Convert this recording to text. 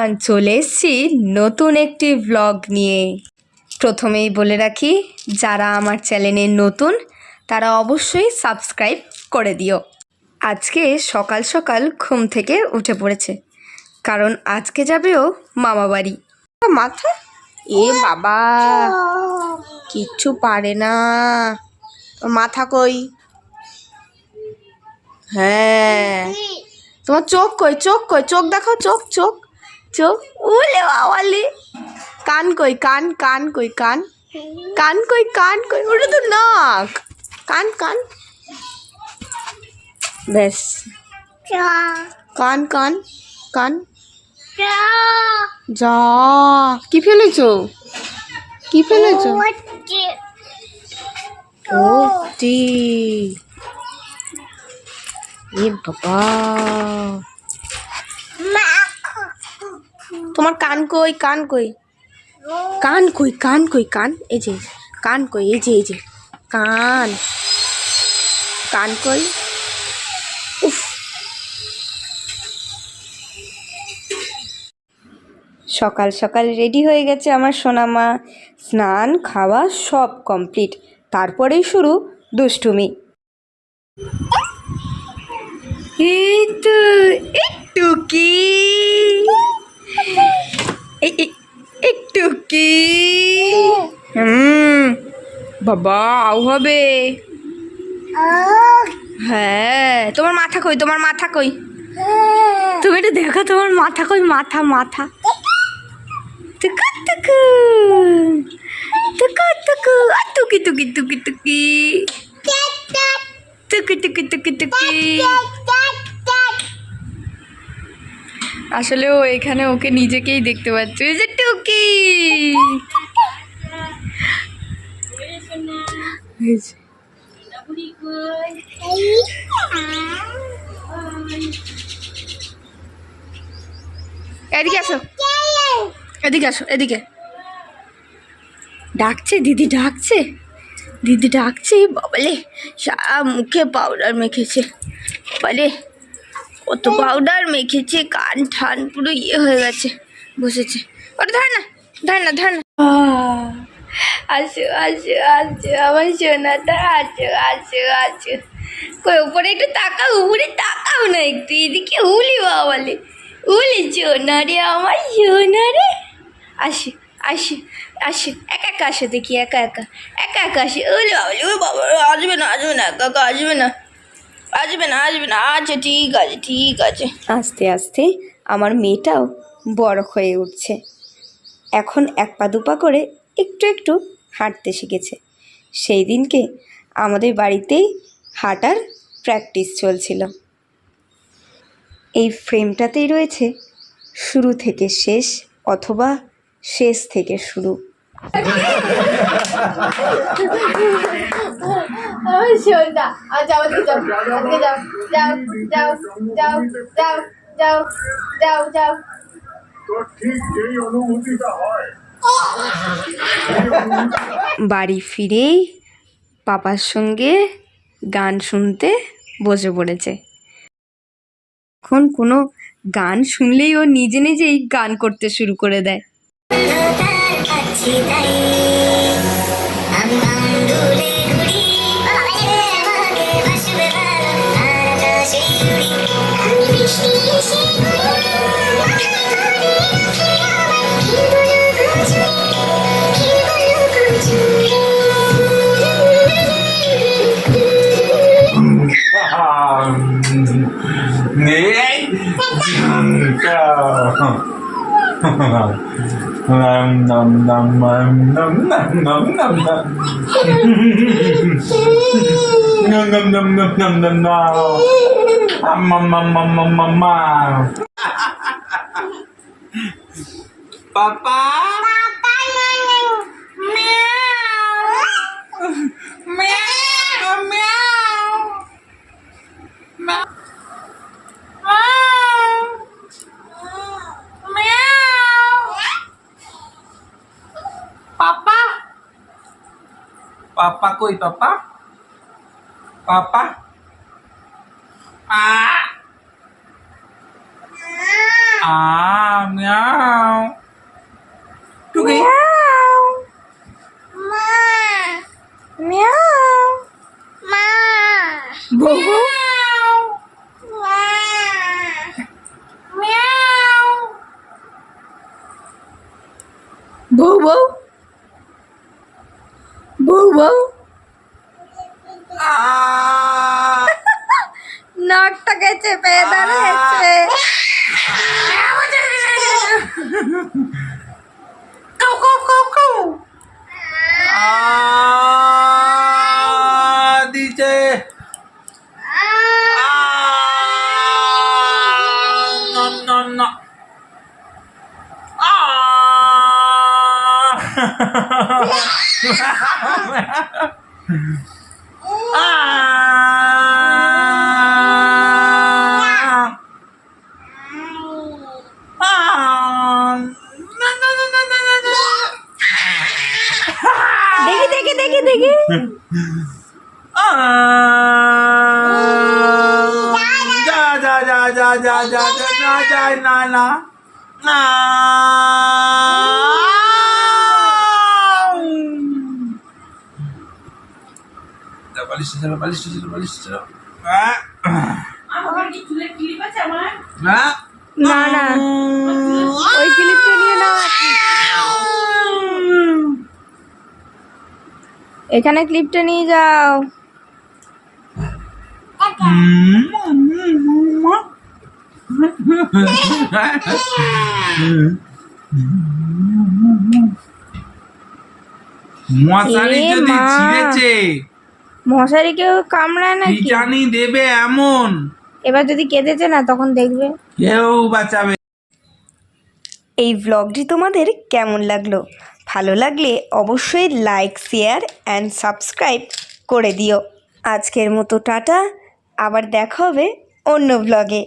Everyone চলে এসেছি নতুন একটি ভ্লগ নিয়ে। প্রথমেই বলে রাখি যারা আমার চ্যানেলে নতুন তারা অবশ্যই সাবস্ক্রাইব করে দিও। আজকে সকাল সকাল ঘুম থেকে উঠে পড়েছে কারণ আজকে যাবেও মামা বাড়ি। মাথা? এ বাবা কিচ্ছু পারে না। মাথা কই? হ্যাঁ। তোমার চোখ কই? চোখ কই? চোখ দেখাও চোখ চোখ। চোখ উলে বাবালে। কান কই কান কান কই কান। কান কই কান কই ওটা তো নাক। কান কান। ব্যাস। কান কান কান। যা। কি ফেলেছো? কি ফেলেছো? ও টি। এ বাবা। তোমার কান কই কান কই? কান কই কান কই, কান? এই যে, কান কই, এই যে এই যে। কান। কান কই? উফ। সকাল সকাল রেডি হয়ে গেছে আমার সোনামা। স্নান, খাওয়া সব কমপ্লিট। তারপরেই শুরু দুষ্টুমি। এই তো একটু কি? একটু কি? হুম বাবা আউ হবে। হ্যাঁ তোমার মাথা কই তোমার মাথা কই? তুমি একটু দেখো তোমার মাথা কই মাথা মাথা। টুকু টুকু টুকু টুকু টুকি টুকি টুকি টুকি টুকি টুকি টুকি টুকি আসলে ও এখানে ওকে নিজেকেই দেখতে পাচ্ছে। যে টুকি! এদিকে আসো। এদিকে আসো, এদিকে। ডাকছে? দিদি ডাকছে? দিদি ডাকছে? বাবালে সারা মুখে পাউডার মেখেছে। বাবালে। কত পাউডার মেখেছে, কান ঠান পুরো ইয়ে হয়ে গেছে, বসেছে। ওটা ধর না ধর না ধর না। আসো আসো আসো, আমার সোনাটা, আসো আসো আসো। কই, উপরে একটু তাকাও, উপরে তাকাও না একটু, এদিকে উলি বাবালে উলি সোনা রে, আমার সোনা রে। আসে আসে আসে, একা একা আসে দেখি, একা একা। একা একা আসে। উলি বাবালে ও বাবা আসবে না আসবে না, একা একা আসবে না। আসবে না আসবে না। আচ্ছা ঠিক আছে ঠিক আছে। আস্তে আস্তে আমার মেয়েটাও বড় হয়ে উঠছে। এখন এক পা দুপা করে একটু একটু হাঁটতে শিখেছে। সেই দিনকে আমাদের বাড়িতেই হাঁটার প্র্যাকটিস চলছিল। এই ফ্রেমটাতেই রয়েছে শুরু থেকে শেষ অথবা শেষ থেকে শুরু। আমার আচ্ছা আমাদের যাও আজকে যাও। যাও। যাও যাও যাও যাও যাও যাও ঠিক যেই অনুভূতিটা হয় বাড়ি ফিরেই পাপার সঙ্গে গান শুনতে বসে পড়েছে। এখন কোনো গান শুনলেই ও নিজে নিজেই গান করতে শুরু করে দেয়। làm nằm nằm nằm nằm nằm nằm nằm nằm nằm nằm nằm nằm nằm nằm nằm nằm nằm nằm nằm Papa. পাপা কই পাপা পাপা আ আ মিয়াও টুকি মা মিয়াও মা বহু Boo boo. বউ! নাকটাকে চেপে দাঁড়িয়েছে কাউ কাউ কাউ কাউ আহ! দিছে আহ! নম, নম, নম। আহ! আহ! না, না, না, না, না, না, না। দেখি দেখি দেখি দেখি আহ! যা যা যা যা যা যা যা না যায় না না না? না ওই ক্লিপটা নিয়ে নাও। এখানে ক্লিপটা নিয়ে যাও। মশারি যদি ছিঁড়েছে। মশারি কেউ কামড়ায় না কি জানি দেবে এমন। এবার যদি কেঁদেছে না তখন দেখবে। কেউ বাঁচাবে। এই ব্লগটি তোমাদের কেমন লাগল? ভালো লাগলে অবশ্যই লাইক শেয়ার অ্যান্ড সাবস্ক্রাইব করে দিও। আজকের মতো টাটা। আবার দেখা হবে অন্য ভ্লগে